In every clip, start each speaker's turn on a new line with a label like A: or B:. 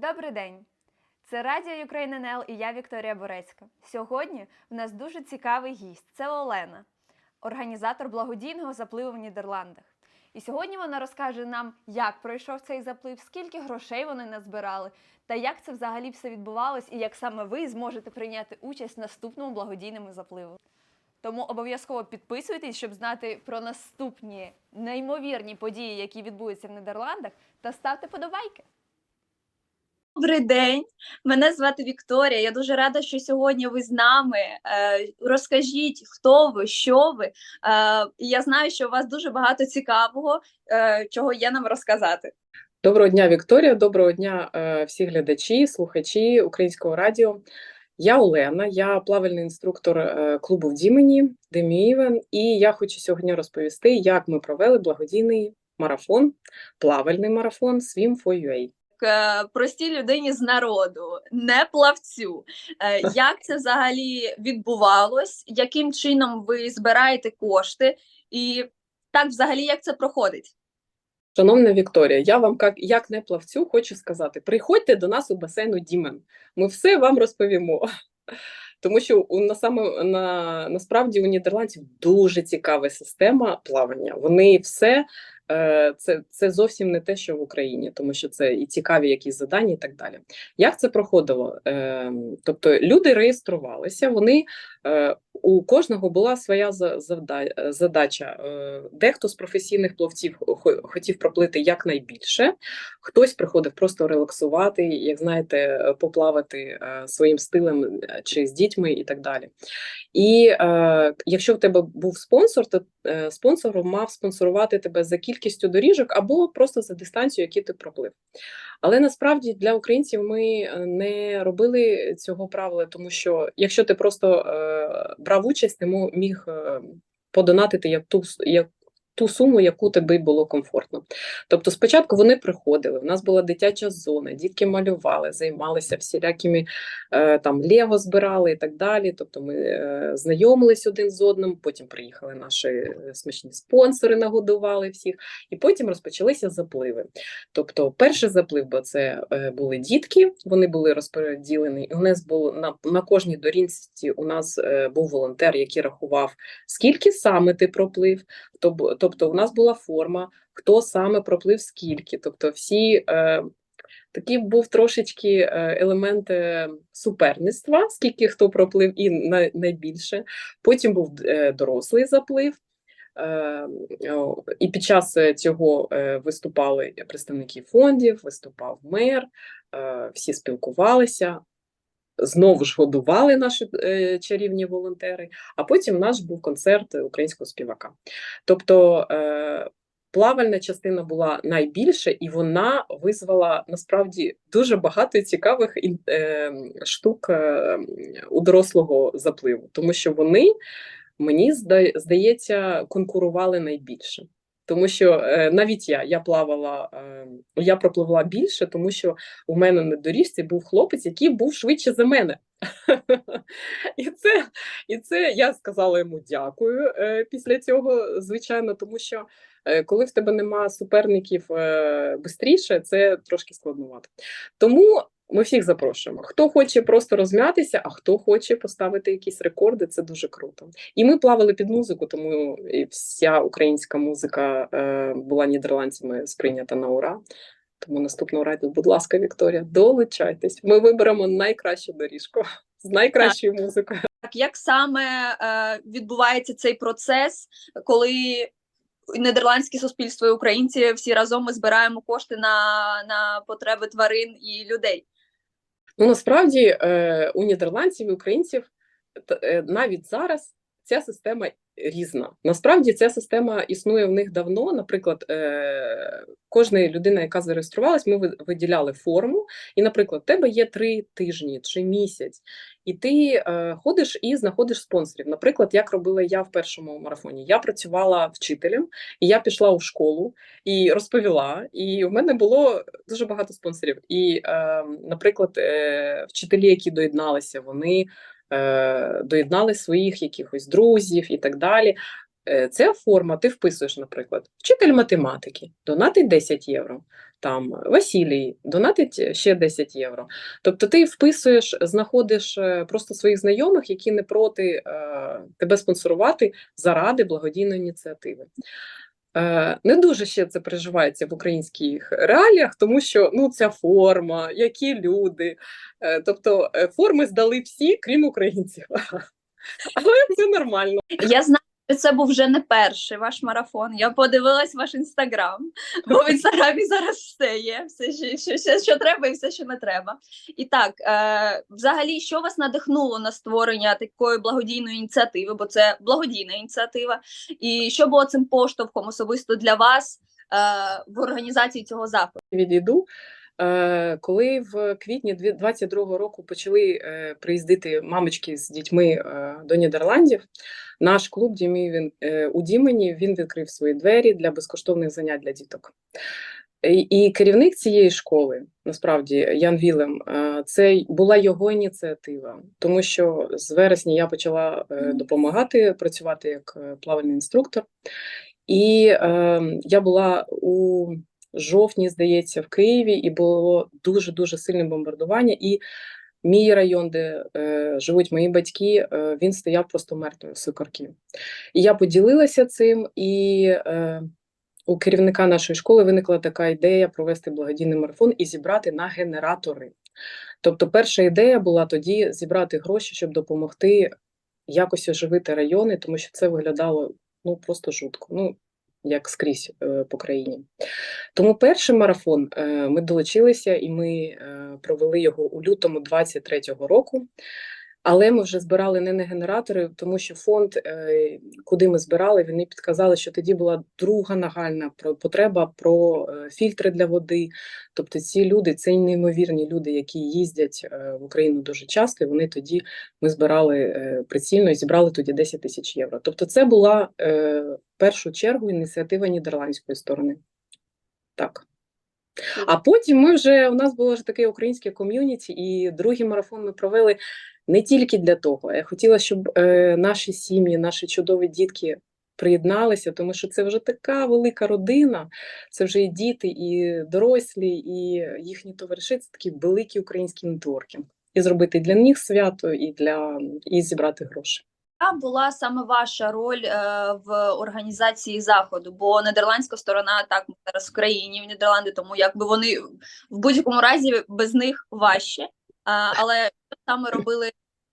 A: Добрий день! Це Радіо Ukraine НЛ і я Вікторія Борецька. Сьогодні в нас дуже цікавий гість. Це Олена, організатор благодійного запливу в Нідерландах. І сьогодні вона розкаже нам, як пройшов цей заплив, скільки грошей вони назбирали, та як це взагалі все відбувалось, і як саме ви зможете прийняти участь в наступному благодійному запливу. Тому обов'язково підписуйтесь, щоб знати про наступні неймовірні події, які відбудуться в Нідерландах, та ставте подобайки.
B: Добрий день, мене звати Вікторія. Я дуже рада, що сьогодні ви з нами. Е, Розкажіть, хто ви, що ви. Е, Я знаю, що у вас дуже багато цікавого, е, чого є нам розказати.
C: Доброго дня, Вікторія. Доброго дня, всі глядачі, слухачі українського радіо. Я Олена, я плавальний інструктор клубу в Дімені Деміївен, і я хочу сьогодні розповісти, як ми провели благодійний марафон, плавальний марафон Swim for UA.
B: Е, Простій людині з народу, не плавцю. Е, Як це взагалі відбувалось? Яким чином ви збираєте кошти? І так, взагалі, як це проходить?
C: Шановна Вікторія, я вам як, як не плавцю хочу сказати: приходьте до нас у басейну Дімен. Ми все вам розповімо. Тому що у на саме на насправді у нідерландців дуже цікава система плавання. Вони все е, це, це зовсім не те, що в Україні, тому що це і цікаві якісь задання, і так далі. Як це проходило? Е, тобто люди реєструвалися, вони е, у кожного була своя е, задача. Е, Дехто з професійних пловців хотів проплити якнайбільше, хтось приходив просто релаксувати, як знаєте, е, поплавати е, своїм стилем е, чи з дітьми і так далі. І е, якщо в тебе був спонсор, то е, спонсор мав спонсорувати тебе за кількістю доріжок або просто за дистанцію, яку ти проплив. Але насправді для українців ми е, не робили цього правила, тому що якщо ти просто е, брав участь, ти міг е, подонатити як ту, як ту суму, яку тобі було комфортно. Тобто, спочатку вони приходили, у нас була дитяча зона, дітки малювали, займалися всілякими е, там Лего збирали і так далі. Тобто ми е, знайомились один з одним, потім приїхали наші е, смачні спонсори, нагодували всіх, і потім розпочалися запливи. Тобто, перший заплив, бо це були дітки, вони були розподілені. І у нас було на, на кожній дорінці у нас був волонтер, який рахував, скільки саме ти проплив. Тоб- Тобто, у нас була форма, хто саме проплив скільки. Тобто, всі е, такий був трошечки е, елемент е, суперництва, скільки хто проплив, і на, найбільше. Потім був е, дорослий заплив. І під час цього виступали представники фондів, виступав мер, всі спілкувалися. Знову ж годували наші е, чарівні волонтери, а потім у нас був концерт українського співака. Тобто е, плавальна частина була найбільша, і вона визвала насправді дуже багато цікавих е, штук е, у дорослого запливу, тому що вони, мені здається, конкурували найбільше. Тому що е, навіть я, я плавала, е, я пропливла більше, тому що у мене на доріжці був хлопець, який був швидше за мене. І це, і це я сказала йому дякую е, після цього, звичайно, тому що коли в тебе нема суперників швидше, це трошки складнувато. Тому ми всіх запрошуємо. Хто хоче просто розм'ятися, а хто хоче поставити якісь рекорди, це дуже круто. І ми плавали під музику, тому і вся українська музика е, була нідерландцями сприйнята на ура. Тому наступного разу, будь ласка, Вікторія, долучайтесь. Ми виберемо найкращу доріжку з найкращою музикою.
B: Так, як саме е, відбувається цей процес, коли нідерландське суспільство і українці всі разом ми збираємо кошти на, на потреби тварин і людей?
C: Ну насправді е, у нідерландців і українців е, навіть зараз ця система різна. Насправді ця система існує в них давно. Наприклад, е, кожна людина, яка зареєструвалась, ми виділяли форму, і, наприклад, в тебе є три тижні чи місяць, і ти е, ходиш і знаходиш спонсорів. Наприклад, як робила я в першому марафоні. Я працювала вчителем, і я пішла у школу і розповіла. І в мене було дуже багато спонсорів. І, е, наприклад, е, вчителі, які доєдналися, вони е, доєднали своїх якихось друзів і так далі. Е, Це форма, ти вписуєш, наприклад, вчитель математики, донатить 10 євро. Там Василій донатить ще 10 євро. Тобто ти вписуєш, знаходиш е, просто своїх знайомих, які не проти е, тебе спонсорувати заради благодійної ініціативи. Е, Не дуже ще це переживається в українських реаліях, тому що ну ця форма, які люди. Е, Тобто е, форми здали всі, крім українців. Але це нормально.
B: Я знаю, це був вже не перший ваш марафон. Я подивилась ваш інстаграм, бо в інстаграмі зараз все є, все, що, що, що, треба і все, що не треба. І так, е, взагалі, що вас надихнуло на створення такої благодійної ініціативи, бо це благодійна ініціатива, і що було цим поштовхом особисто для вас е, в організації цього заходу?
C: відійду. Е, Коли в квітні 22-го року почали е, приїздити мамочки з дітьми е, до Нідерландів, наш клуб Дімі він е, у Дімені він відкрив свої двері для безкоштовних занять для діток. І, і керівник цієї школи, насправді Ян Вілем, е, це була його ініціатива, тому що з вересня я почала е, допомагати працювати як плавальний інструктор, і е, я була у жовтні, здається, в Києві, і було дуже дуже сильне бомбардування. І мій район, де е, живуть мої батьки, е, він стояв просто мертвою сикорків. І я поділилася цим, і е, у керівника нашої школи виникла така ідея провести благодійний марафон і зібрати на генератори. Тобто, перша ідея була тоді зібрати гроші, щоб допомогти якось оживити райони, тому що це виглядало ну просто жутко. Ну, як скрізь е, по країні. Тому перший марафон е, ми долучилися і ми е, провели його у лютому 23-го року. Але ми вже збирали не на генератори, тому що фонд, е, куди ми збирали, вони підказали, що тоді була друга нагальна потреба про е, фільтри для води. Тобто ці люди, це неймовірні люди, які їздять е, в Україну дуже часто. І вони тоді ми збирали прицільно і зібрали тоді 10 тисяч євро. Тобто, це була в першу чергу ініціатива нідерландської сторони. Так. А потім ми вже у нас було ж таке українське ком'юніті, і другий марафон ми провели не тільки для того. Я хотіла, щоб е, наші сім'ї, наші чудові дітки приєдналися, тому що це вже така велика родина, це вже і діти, і дорослі, і їхні товариші це такий великий український нетворкінг. І зробити для них свято, і для і зібрати гроші.
B: Яка була саме ваша роль е, в організації заходу? Бо нідерландська сторона так зараз в країні в Нідерланди, тому якби вони в будь-якому разі без них важче. Але що саме робили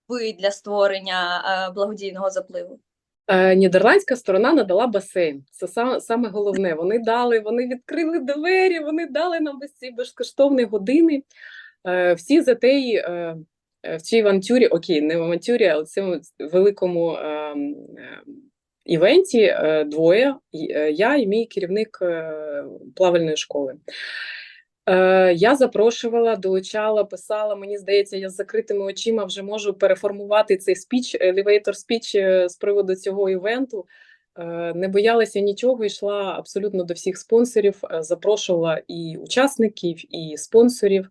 B: ви для створення благодійного запливу?
C: Е, Нідерландська сторона надала басейн. Це саме, головне. Вони дали, вони відкрили двері, вони дали нам ці безкоштовні години. Е, Всі за те, е, в цій авантюрі, окей, не в авантюрі, а в цьому великому е, е, івенті двоє. Я і мій керівник плавальної школи. Е, Я запрошувала, долучала, писала. Мені здається, я з закритими очима вже можу переформувати цей спіч, елевейтор спіч е, з приводу цього івенту. Е, Не боялася нічого, йшла абсолютно до всіх спонсорів, запрошувала і учасників, і спонсорів,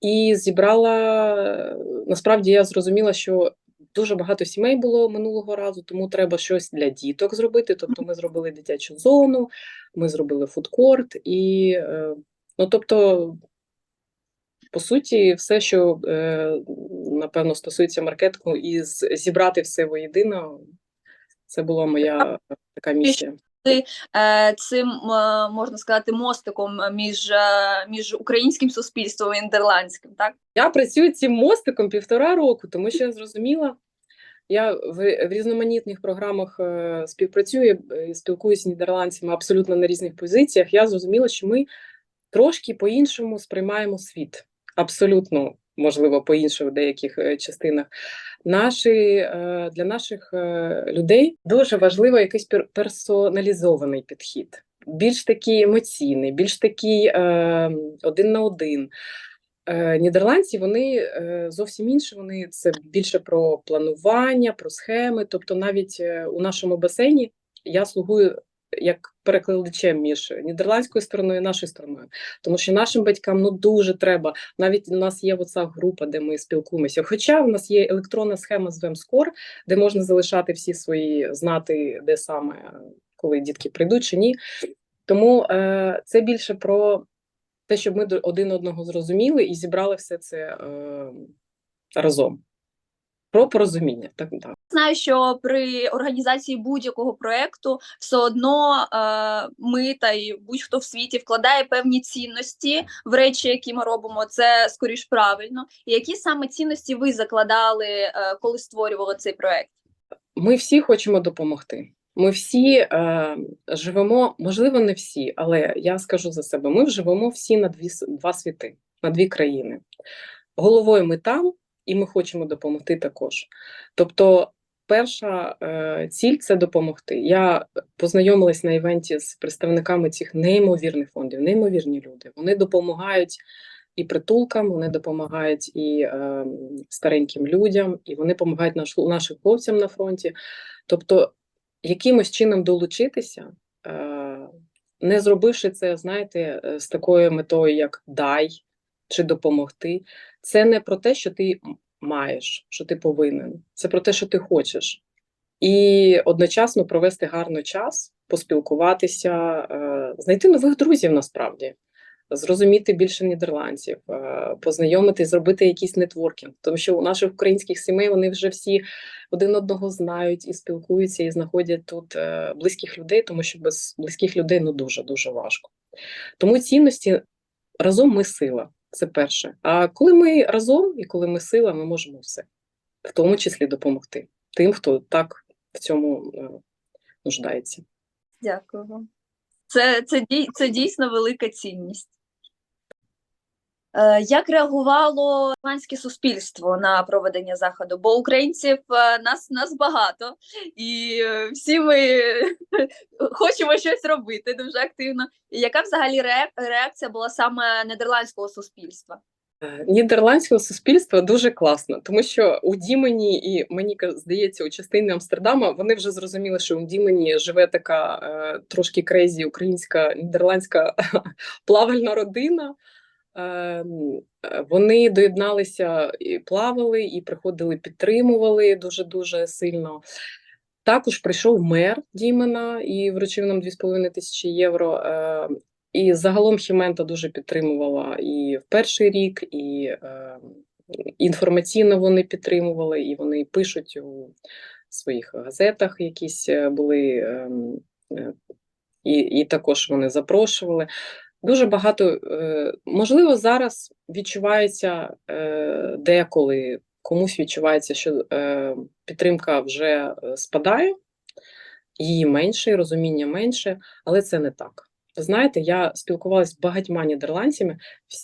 C: і зібрала. Насправді я зрозуміла, що дуже багато сімей було минулого разу, тому треба щось для діток зробити. Тобто, ми зробили дитячу зону, ми зробили фудкорт і. Ну, тобто, по суті, все, що е, напевно стосується маркетингу, і зібрати все воєдино, це була моя така місія.
B: Е, Цим е, можна сказати мостиком між, між українським суспільством і нідерландським, так?
C: Я працюю цим мостиком півтора року, тому що я зрозуміла, я в, в різноманітних програмах співпрацюю, спілкуюся з нідерландцями абсолютно на різних позиціях. Я зрозуміла, що ми трошки по-іншому сприймаємо світ. Абсолютно, можливо, по-іншому в деяких е, частинах. Наші, е, для наших е, людей дуже важливо якийсь персоналізований підхід, більш такий емоційний, більш такий один на один. Нідерландці вони зовсім інші. Вони це більше про планування, про схеми. Тобто, навіть у нашому басейні я слугую як перекладачем між нідерландською стороною і нашою стороною. Тому що нашим батькам ну дуже треба. Навіть у нас є WhatsApp група, де ми спілкуємося. Хоча в нас є електронна схема з Вемскор, де можна залишати всі свої знати, де саме коли дітки прийдуть чи ні. Тому е, це більше про те, щоб ми один одного зрозуміли і зібрали все це е, разом. Про порозуміння. Так, так.
B: Знаю, що при організації будь-якого проекту все одно е, ми та й будь-хто в світі вкладає певні цінності в речі, які ми робимо. Це скоріш правильно. І які саме цінності ви закладали, е, коли створювали цей проект?
C: Ми всі хочемо допомогти. Ми всі е, живемо, можливо, не всі, але я скажу за себе: ми живемо всі на дві, два світи, на дві країни. Головою ми там, і ми хочемо допомогти також. Тобто, перша е, ціль це допомогти. Я познайомилась на івенті з представниками цих неймовірних фондів, неймовірні люди. Вони допомагають і притулкам, вони допомагають і е, стареньким людям, і вони допомагають наш, нашим хлопцям на фронті. Тобто, якимось чином долучитися, е, не зробивши це, знаєте, е, з такою метою, як дай чи допомогти, це не про те, що ти маєш, що ти повинен, це про те, що ти хочеш. І одночасно провести гарний час, поспілкуватися, е, знайти нових друзів насправді, зрозуміти більше нідерландців, е, познайомитись, зробити якийсь нетворкінг. Тому що у наших українських сімей вони вже всі один одного знають і спілкуються, і знаходять тут е, близьких людей, тому що без близьких людей ну дуже дуже важко. Тому цінності разом ми сила. Це перше. А коли ми разом і коли ми сила, ми можемо все, в тому числі допомогти тим, хто так в цьому е, нуждається.
B: Дякую вам. Це, це, це дійсно велика цінність. Е, Як реагувало іспанське суспільство на проведення заходу? Бо українців е, нас, нас багато, і е, всі ми хочемо щось робити дуже активно. Яка взагалі реакція була саме нідерландського суспільства?
C: Нідерландського суспільства дуже класно, тому що у Дімені і мені здається, у частині Амстердама вони вже зрозуміли, що у Дімені живе така е, трошки крейзі українська нідерландська плавальна родина. Е, м, е, вони доєдналися і плавали, і приходили, підтримували дуже дуже сильно. Також прийшов мер Дімена і вручив нам 2,5 тисячі євро. Е, і загалом Хімента дуже підтримувала і в перший рік, і е, інформаційно вони підтримували, і вони пишуть у своїх газетах, якісь е, були, ем, е, і, і також вони запрошували. Дуже багато, е, можливо, зараз відчувається е, деколи комусь відчувається, що е, підтримка вже спадає, її менше, розуміння менше, але це не так. Знаєте, я спілкувалася з багатьма нідерландцями,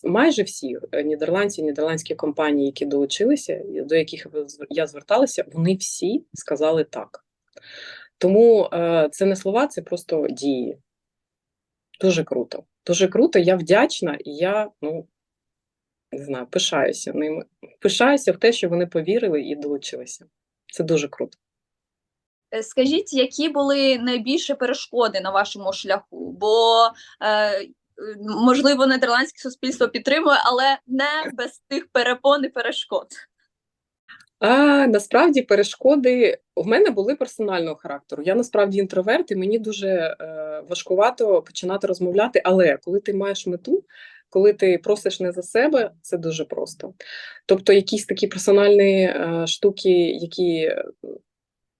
C: майже всі нідерландці, нідерландські компанії, які долучилися, до яких я зверталася, вони всі сказали так. Тому це не слова, це просто дії. Дуже круто. Дуже круто, я вдячна, і я, ну, не знаю, пишаюся ними. Пишаюся в те, що вони повірили і долучилися. Це дуже круто.
B: Е, Скажіть, які були найбільші перешкоди на вашому шляху? Бо е, можливо, нідерландське суспільство підтримує, але не без тих перепон і перешкод.
C: А насправді перешкоди у мене були персонального характеру. Я насправді інтроверт, і мені дуже е, важкувато починати розмовляти. Але коли ти маєш мету, коли ти просиш не за себе, це дуже просто. Тобто, якісь такі персональні е, штуки, які е,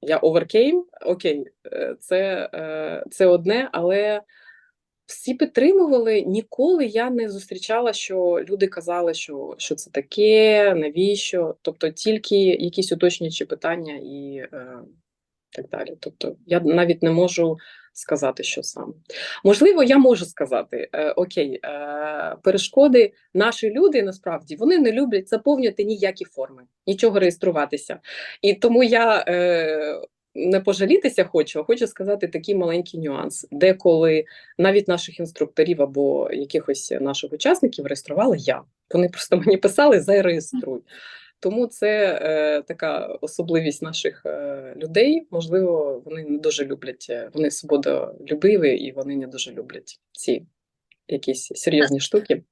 C: я overcame, окей, е, це, е, це одне, але всі підтримували. Ніколи я не зустрічала, що люди казали, що, що це таке, навіщо. Тобто тільки якісь уточнюючі питання і е, так далі. Тобто я навіть не можу сказати, що саме. Можливо, я можу сказати: е, окей, е, перешкоди наші люди насправді вони не люблять заповнювати ніякі форми, нічого реєструватися. І тому я. Е, не пожалітися хочу, а хочу сказати такий маленький нюанс, деколи навіть наших інструкторів або якихось наших учасників реєструвала я. Вони просто мені писали зареєструй. Тому це е, така особливість наших е, людей. Можливо, вони не дуже люблять, е, вони свободолюбиві і вони не дуже люблять ці якісь серйозні штуки.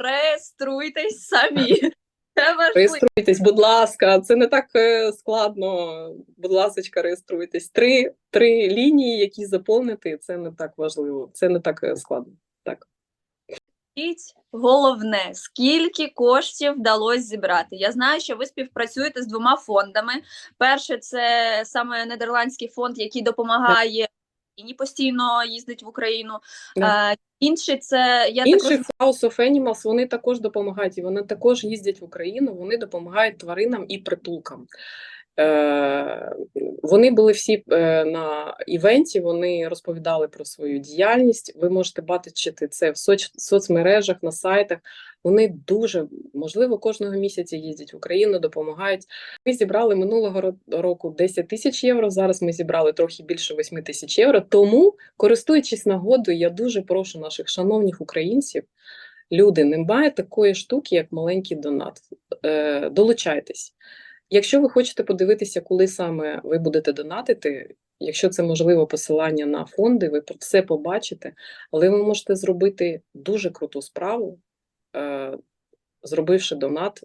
B: Реєструйтесь самі. Це важливо.
C: Реєструйтесь, будь ласка, це не так е, складно. Будь ласка, реєструйтесь. Три, три лінії, які заповнити, це не так важливо, це не так е, складно. Так.
B: Головне, скільки коштів вдалося зібрати? Я знаю, що ви співпрацюєте з двома фондами. Перше, це саме нідерландський фонд, який допомагає постійно їздить в Україну. Yeah. Інші це я
C: інші
B: також
C: House of Animals вони також допомагають, і вони також їздять в Україну, вони допомагають тваринам і притулкам. Е, вони були всі е, на івенті, вони розповідали про свою діяльність. Ви можете бачити це в соц, соцмережах, на сайтах. Вони дуже, можливо, кожного місяця їздять в Україну, допомагають. Ми зібрали минулого року 10 тисяч євро. Зараз ми зібрали трохи більше 8 тисяч євро. Тому, користуючись нагодою, я дуже прошу наших шановних українців. Люди, немає такої штуки, як маленький донат. Е, долучайтесь. Якщо ви хочете подивитися, коли саме ви будете донатити, якщо це можливо посилання на фонди, ви по- все побачите, але ви можете зробити дуже круту справу, е, зробивши донат,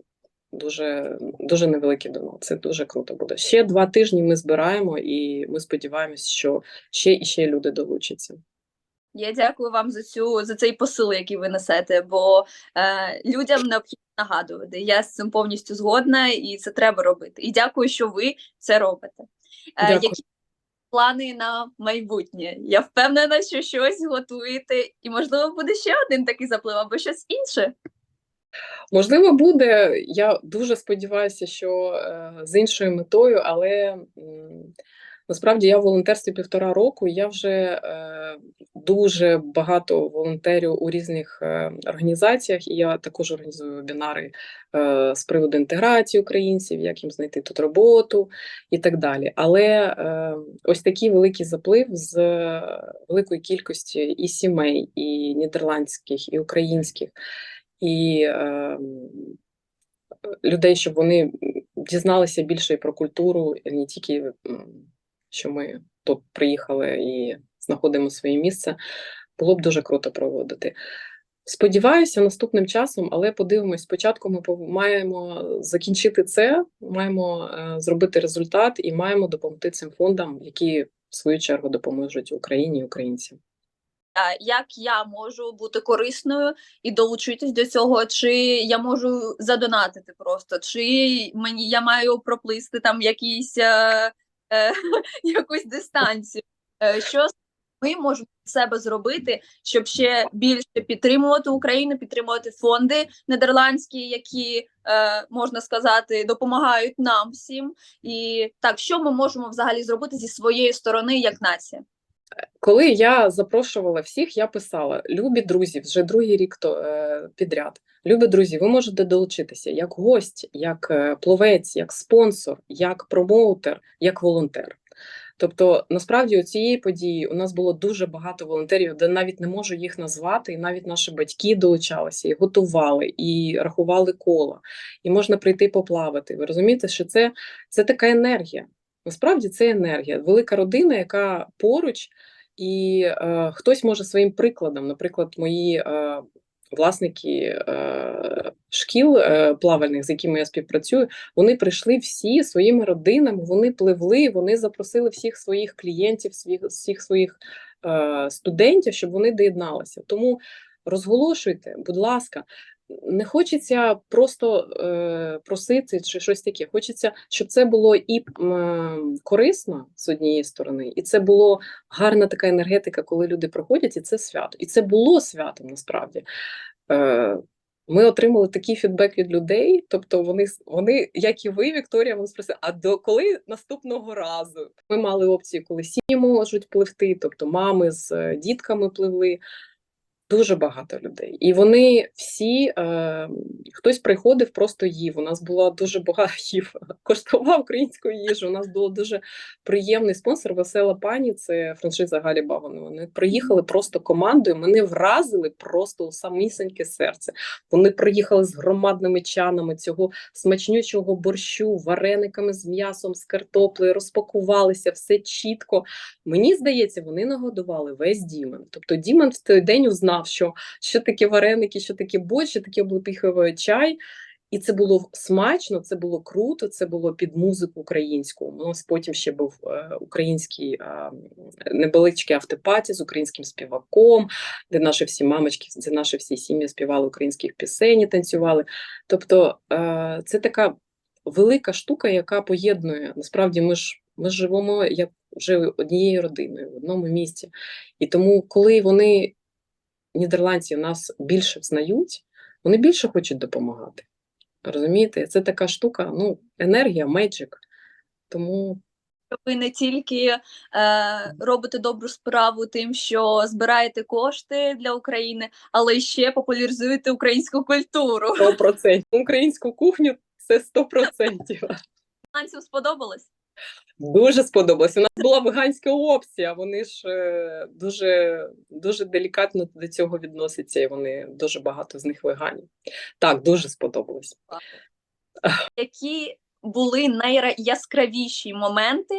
C: дуже, дуже невеликий донат. Це дуже круто буде. Ще два тижні ми збираємо, і ми сподіваємось, що ще і ще люди долучаться.
B: я дякую вам за цю за цей посил, який ви несете, бо е, людям необхідно нагадувати. Я з цим повністю згодна, і це треба робити. І дякую, що ви це робите. Е,
C: Дякую.
B: які плани на майбутнє? Я впевнена, що щось готуєте, і можливо буде ще один такий заплив або щось інше.
C: Можливо, буде. Я дуже сподіваюся, що е, з іншою метою, але насправді я в волонтерстві півтора року. Я вже е, дуже багато волонтерю у різних е, організаціях, і я також організую вебінари е, з приводу інтеграції українців, як їм знайти тут роботу і так далі. Але ось такий великий заплив з великої кількості і сімей, і нідерландських, і українських і людей, щоб вони дізналися більше і про культуру, не тільки що ми тут приїхали і знаходимо своє місце, було б дуже круто проводити. Сподіваюся, наступним часом, але подивимось, спочатку ми маємо закінчити це, маємо е, зробити результат і маємо допомогти цим фондам, які в свою чергу допоможуть Україні і українцям.
B: Е, Як я можу бути корисною і долучитись до цього, чи я можу задонатити просто, чи мені я маю проплисти там якісь е, якусь дистанцію. Е, Що ми можемо від себе зробити, щоб ще більше підтримувати Україну, підтримувати фонди нідерландські, які е, можна сказати допомагають нам всім. І так, що ми можемо взагалі зробити зі своєї сторони як нація?
C: Коли я запрошувала всіх, я писала: любі друзі, вже другий рік то, е, підряд. Любі друзі, ви можете долучитися як гость, як е, пловець, як спонсор, як промоутер, як волонтер. Тобто, насправді, у цієї події у нас було дуже багато волонтерів, де навіть не можу їх назвати, і навіть наші батьки долучалися і готували, і рахували кола, і можна прийти поплавати. Ви розумієте, що це, це така енергія. Насправді це енергія, велика родина, яка поруч, і е, хтось може своїм прикладом, наприклад, мої е, власники е, шкіл е, плавальних, з якими я співпрацюю, вони прийшли всі своїми родинами, вони пливли, вони запросили всіх своїх клієнтів, всіх, всіх своїх е, студентів, щоб вони доєдналися. Тому розголошуйте, будь ласка. Не хочеться просто е, просити чи щось таке. Хочеться, щоб це було і м, корисно з однієї сторони, і це було гарна така енергетика, коли люди приходять, і це свято. І це було святом насправді. Е, ми отримали такий фідбек від людей. Тобто, вони, вони, як і ви, Вікторія, вони спросили, а до коли наступного разу? Ми мали опцію, коли сім'ї можуть пливти, тобто мами з е, дітками пливли. Дуже багато людей. І вони всі, е, хтось приходив, просто їв. У нас було дуже багато їв, коштував українську їжу. У нас було дуже приємний спонсор Весела пані, це франшиза Галі Багони. Вони приїхали просто командою, мене вразили просто у самісіньке серце. Вони приїхали з громадними чанами цього смачнючого борщу, варениками з м'ясом, з картоплею, розпакувалися, все чітко. Мені здається, вони нагодували весь Дімен. Тобто Дімен в той день узнав, що, що таке вареники, що таке борщ, що таке облепіховий чай. І це було смачно, це було круто, це було під музику українську. У нас потім ще був е, український невеличкий автопаті з українським співаком, де наші всі мамочки, де наші всі сім'ї співали українських пісень, і танцювали. Тобто е, це така велика штука, яка поєднує. Насправді, ми ж ми живемо як вже однією родиною в одному місті. І тому, коли вони, нідерландці, нас більше взнають, вони більше хочуть допомагати. Розумієте? Це така штука, ну, енергія, меджик. Тому
B: ви не тільки е, робите добру справу тим, що збираєте кошти для України, але ще популяризуєте українську культуру.
C: 100%. Українську кухню це 100%.
B: Фінансів сподобалось?
C: Дуже сподобалось. У нас була веганська опція. Вони ж е, дуже, дуже делікатно до цього відносяться, і вони дуже багато з них веганів. Так, дуже сподобалось.
B: Які були найяскравіші моменти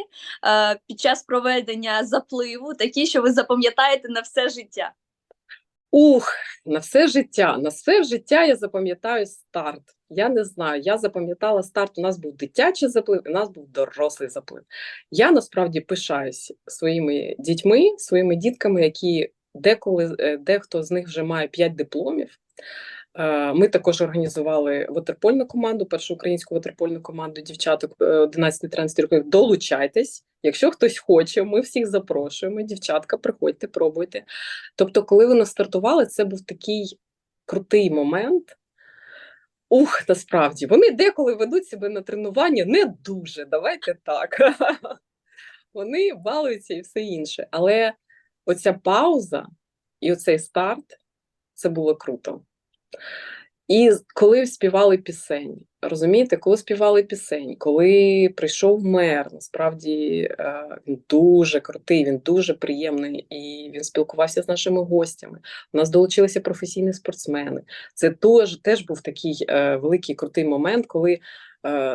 B: е, під час проведення запливу, такі, що ви запам'ятаєте на все життя?
C: Ух, на все життя. На все життя я запам'ятаю старт. Я не знаю, я запам'ятала старт. У нас був дитячий заплив, у нас був дорослий заплив. Я насправді пишаюсь своїми дітьми, своїми дітками, які деколи е, дехто з них вже має 5 дипломів. Е, Ми також організували ватерпольну команду, першу українську ватерпольну команду дівчаток е, 11-13 років. Долучайтесь. Якщо хтось хоче, ми всіх запрошуємо. Дівчатка, приходьте, пробуйте. Тобто, коли вони стартували, це був такий крутий момент. Ух, насправді, вони деколи ведуть себе на тренування не дуже, давайте так. Вони балуються і все інше. Але оця пауза і оцей старт це було круто. І коли співали пісень, розумієте, коли співали пісень, коли прийшов мер, насправді е, він дуже крутий, він дуже приємний, і він спілкувався з нашими гостями. У нас долучилися професійні спортсмени. Це теж, теж був такий е, великий крутий момент, коли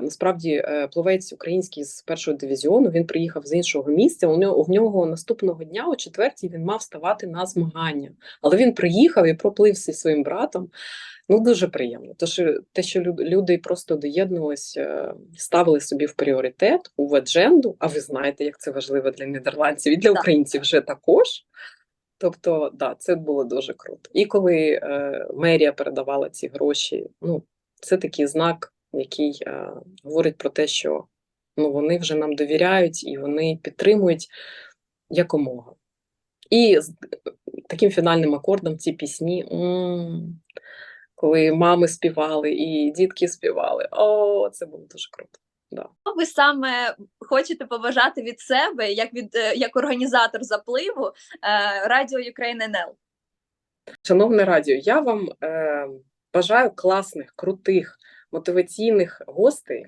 C: насправді е, пловець український з першого дивізіону він приїхав з іншого місця. У нього, у нього наступного дня, о четвертій, він мав ставати на змагання. Але він приїхав і проплив зі своїм братом. Ну, дуже приємно. Тож е, те, що люди просто доєднувалися, е, ставили собі в пріоритет у адженду, а ви знаєте, як це важливо для нідерландців і для українців вже також. Тобто, да, це було дуже круто. І коли е, мерія передавала ці гроші, ну, це такий знак, який е, говорить про те, що ну, вони вже нам довіряють і вони підтримують якомога. І з таким фінальним акордом ці пісні, м, коли мами співали і дітки співали, о, це було дуже круто. Да.
B: Ви саме хочете побажати від себе, як від е, як організатор запливу е, Радіо Ukraine НЛ?
C: Шановне радіо, я вам е, бажаю класних, крутих, мотиваційних гостей.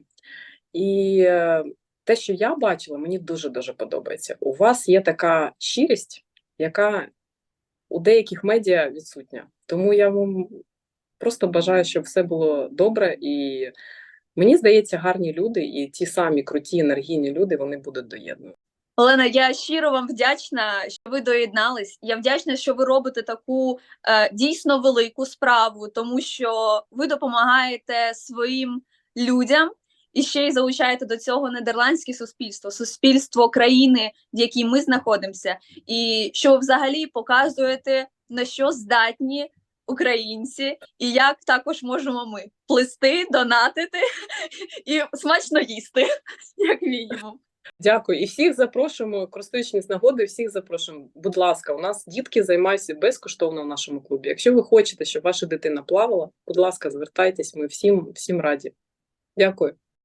C: І е, те, що я бачила, мені дуже-дуже подобається. У вас є така щирість, яка у деяких медіа відсутня. Тому я вам просто бажаю, щоб все було добре. І мені здається, гарні люди і ті самі круті енергійні люди вони будуть доєднувати.
B: Олена, я щиро вам вдячна, що ви доєднались. Я вдячна, що ви робите таку е, дійсно велику справу, тому що ви допомагаєте своїм людям і ще й залучаєте до цього нідерландське суспільство, суспільство країни, в якій ми знаходимося, і що ви взагалі показуєте на що здатні українці, і як також можемо ми плести, донатити і смачно їсти, як мінімум.
C: Дякую. І всіх запрошуємо, користуючись нагодою, всіх запрошуємо. Будь ласка, у нас дітки займаються безкоштовно в нашому клубі. Якщо ви хочете, щоб ваша дитина плавала, будь ласка, звертайтесь, ми всім, всім раді. Дякую.